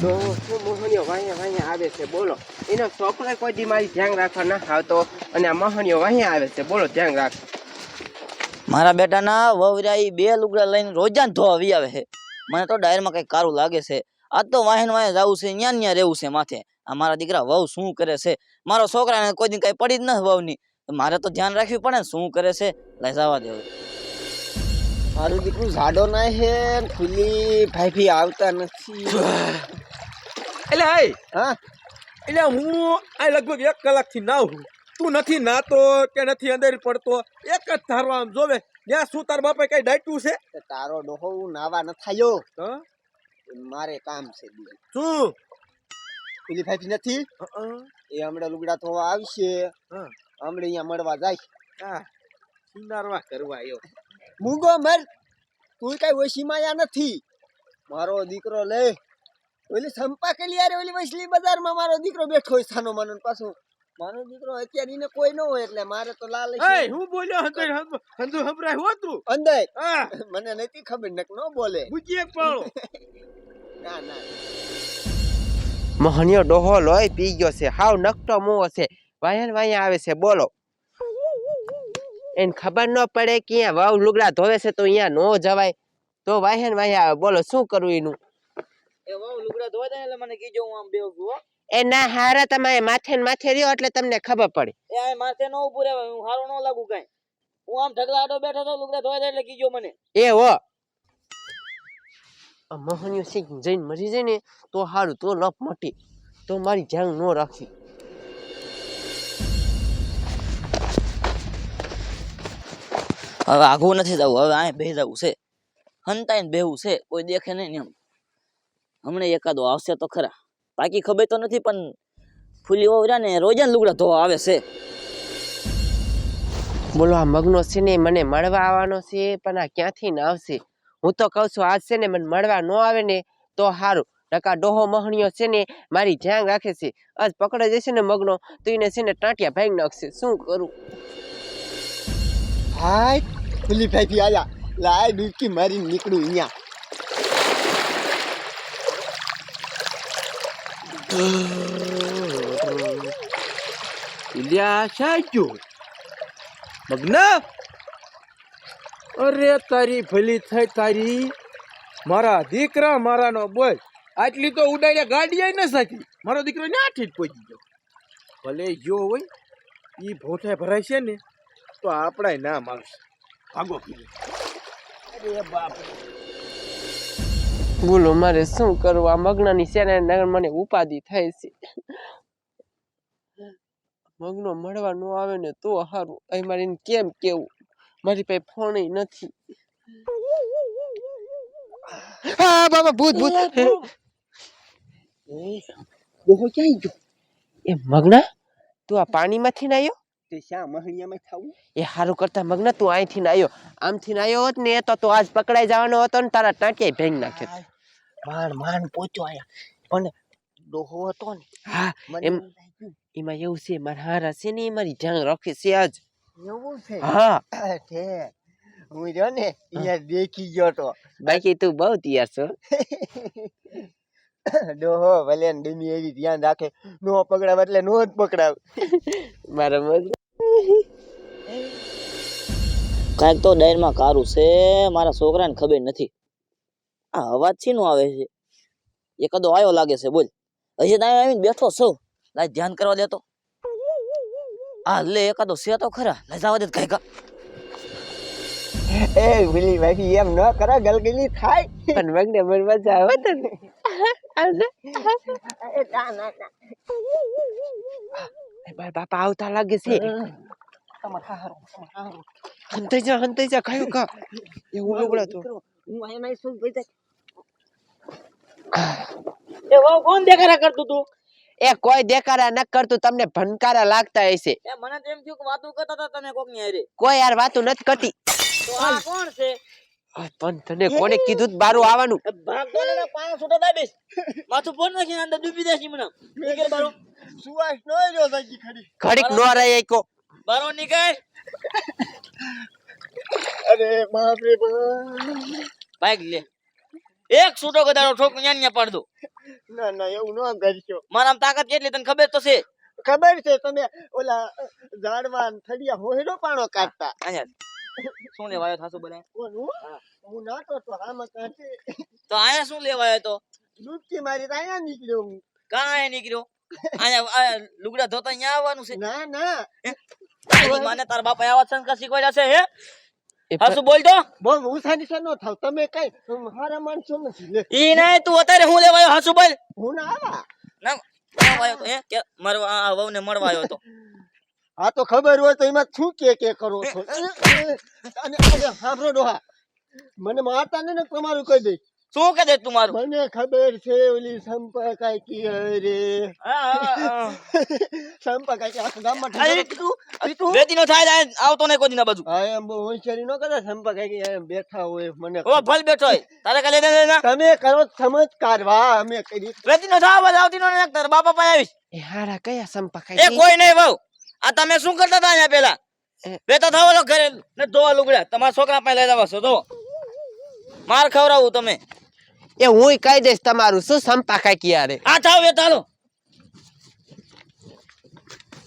તો શું મોહનીયો વાઅહીંયા વાઅહીંયા આવે છે, બોલો. એનો છોકરો કોઈ દી મારી ધ્યાન રાખવા ના આવતો અને આ મોહનીયો વાઅહીંયા આવે છે, બોલો, ધ્યાન રાખ. મારા બેટાના વવરાઈ બે લુગડા લઈને રોજાન ધોવા આવી આવે છે. મને તો ડાયરમાં કંઈક કારું લાગે છે. આજ તો વાહન વાહન જવું છે ન્યા ન્યા રહેવું છે માથે. આ મારા દીકરા વહુ શું કરે છે? મારો છોકરાને કોઈ દી કઈ પડી જ નથી વહુની. મારે તો ધ્યાન રાખવી પડે ને શું કરે છે? લઈ જવા દે હવે. મારું દીકરું ઝાડો ના હે ખુલ્લી ફાઈફી આવતા નથી. એટલે હે હા? એટલે હું આ લગભગ એક કલાકથી નાવ છું તું નથી નાતો કે નથી અંદર પડતો એક જ ધારો આમ જોવે ત્યાં શું તાર બાપે કઈ ડાટ્યું છે? તારો ડોહો હું નાવા ન થાયો. મારે કામ છે બીજું. શું? પેલી ફાઈફી નથી? એ હમણાં લુગડા ધોવા આવશે. હા. હમણાં અહીંયા મળવા જાય. હા સિંગારવા કરવા આવ્યો મૂંગો મર. તું કઈ ઓછીમાં નથી. મારો દીકરો લે. ઓલી સંપા કેલી યાર ઓલી વસલી બજારમાં મારો દીકરો બેઠો હોય સાનો માનો ને પાછું. મારો દીકરો અત્યારે એને કોઈ ન હોય એટલે મારે તો લાલ એ હું બોલ્યો હતો હંદર હંભરાય હોતું અંદર. હા. મને નથી ખબર નક ન બોલે. બુજી એક પાળો. ના ના. મોહનિયો ડોહો લોય પી ગયો છે હાવ નકટો મુવો છે વાયન વાયા આવે છે બોલો. એને ખબર ન પડે કે અહીંયા વાવ લુગડા ધોવે છે તો અહીંયા નો જવાય. તો વાહે ને વાહે બોલો શું કરવું એનું? એ વાવ લુગડા ધોવા દે એટલે મને કીજો હું આમ બેહું છું એ ના હારા તમે માથે ને માથે રહ્યો એટલે તમને ખબર પડે. એ માથે ન ઉભું રહેવાય હું હારું ન લાગુ કઈ. હું આમ ઢગલા આડો બેઠો તો લુગડા ધોવા દે એટલે કીજો મને. એ હો. મોહનિયો સિંહ જઈને મરી જાય ને તો સારું તો લપ મટી. તો મારી જાંગ ન રાખી. હવે આઘું નથી જવું, હવે આ બે જવું છે. હંતાઈને બેહવું છે, કોઈ દેખે નહીં એમ. હમણાં એકાદો આવશે તો ખરા. બાકી ખબર તો નથી, પણ ફૂલી ઓવરા ને રોજાન લુગડા ધોવા આવે છે. બોલો, આ મગનો છે ને મને મળવા આવવાનો છે, પણ આ ક્યાંથી ને આવશે? હું તો કહું છું, આજ છે ને મને મળવા ન આવે ને તો સારું નકા ડોહો મહણીયો છે ને મારી ધ્યાન રાખે છે. આજ પકડે જશે ને મગનો, તો એને છે ને ટાંટિયા ભાંગી નાખશે. શું કરું? હાય ખુલ્લી ભાઈ આયા. લાય ડૂબકી મારી નીકળું અહીંયા. ઇલ્યા સાચું મગના? અરે, તારી ભલી થઈ, તારી. મારા દીકરા, મારાનો બોલ આટલી તો ઉડાડ્યા ગાડી ન સાચી. મારો દીકરો ના જ પહોંચી ગયો. ભલે જો હોય એ ભોઠે ભરાય છે ને. તો આપણા નામ આવશે ભાગો અરે બાપ બોલો મારે શું કરવું? આ મગ્નની સેના નગર મને ઉપાધિ થાય છે. મગ્નો મળવા ન આવે ને તો સારું અહીં મારી કેમ કેવું? મારી પાસે ફોન નથી. હા બાબા ભૂત ભૂત. ડોહો ક્યાં ગયો? એ મગના? તું આ પાણીમાંથી ના આવ્યો તે શા મહણિયામાં થાવું એ સારું કરતા મગ્ન તું અહીંથી ના આવ્યો આમથી ના આવ્યો હોત ને તો તું આજ પકડાઈ જવાનો હતો ને તારા ટાંકે ભેંગ નાખ્યો માન માન પોચો આયા. પણ ડોહો હતો ને હા એમ એમાં એવું છે મારા હારા છે ને મારી જાણ રાખી છે આજ. એવું છે? હા. ઠે હું જો ને અહીંયા દેખી ગયો તો. બાકી તું બહુ તૈયાર છો ડોહો ભલે ડમી એવી ધ્યાન રાખે નો પકડાવ એટલે નો જ પકડાવ. મારા મગ કાંઈક તો ડાયરમાં કારું છે મારા છોકરાને ખબર નથી. આ અવાજ છે આવે છે? એકાદો આવ્યો લાગે છે બોલ. હજી ત્યાં આવીને બેઠો છો. લાય ધ્યાન કરવા દેતો. આ લે એકાદો છે તો ખરા. લઈ જવા દે કાંઈક એ ભીલી ભાઈ એમ ન કરે ગલગલી થાય. પણ મગને મને મજા આવે તો ને. આવજે. ના ના ના. બાપા આવતા લાગે છે. હંતાઈ જા હંતાઈ જા ખાયો ખા એવું લુગડા તો હું અહીંયા શું ભાઈ એ વાવ કોણ દેખાડા કરતું તું એ કોઈ દેખાડા ન કરતું તમને ભનકારા લાગતા હશે એ મને તો એમ થયું કે વાતો કરતા હતા તમે કોકની હારે કોઈ યાર વાતો નથી કરતી તો આ કોણ છે પણ તને કોને કીધું તું બારું આવવાનું એ ભાગતો ને પાયા છૂટા દાબીશ માથું ફોન નાખીને અંદર ડૂબી દેશે મને નીકળ બારો સુવાસ નો રહ્યો ખરી ઘડીક નો રહે કો બારો નીકળ અરે બાપ રે બાઈક લે. એક છૂટો ગધાડો ઠોક ન્યા ન્યા પાડ દો. ના ના એવું ન કરશો. મારામાં તાકાત કેટલી તને ખબર તો છે? ખબર છે તમે ઓલા ઝાડવા થડિયા હોહેડો પાણો કાઢતા. અહીંયા શું લેવા આવ્યો થાસુ બોલે હું? નાતો તો આમાં કાંઠે. તો આયા શું લેવા આવ્યો તો? ડૂબકી મારી તો અહીંયા નીકળ્યો હું. કાં અહીંયા નીકળ્યો? લુગડા ધોતા અહીંયા આવવાનું છે. ના ના. તારી માને બાપા આવા સંસ્કાર શીખવાડ્યા છે હે? હાસુ બોલ તો બહુ હું છે ન થાવ. તમે કઈ હારા માણસો નથી ઈ નહીં તું અત્યારે હું લેવા આવ્યો હાસુ બોલ. હું ના આવા? ના આવ્યો તો હે? કે મારવા આ વહુને મળવા આવ્યો તો. આ તો ખબર હોય તો એમાં શું કે કે કરો છો? અને સાંભળો ડોહા. મને મારતા ને ને તમારું કહી દઈ શું કહે છે તું મને ખબર છે ઓલી સંપર્ક આઈ રે. સંપર્ક આઈ આખા ગામમાં અરે અરે તું. વેચીનો થાય જાય આવતો ને કોઈ દી ના બાજુ. હા એમ બહુ હોશિયારી નો કરે સંપર્ક આઈ એમ બેઠા હોય મને ઓ ભલ બેઠો હોય. તારે કાલે દે ના? તમે કરો સમજકાર વાહ અમે કરી વેચીનો થાય બસ આવતી નો નાખ તાર બાપા પાસે આવીશ. એ હારા કયા સંપા એ કોઈ નહીં બહુ આ તમે શું કરતા હતા અહીંયા પેલા? બે બેતા થાવ ઓલો ઘરે ને ધોવા લુગડા. તમારા છોકરા પાસે લઈ જવા છો તો માર ખવડાવું તમે. એ હું કહી દઈશ તમારું શું સંપા કાકી યારે આ થાવ એ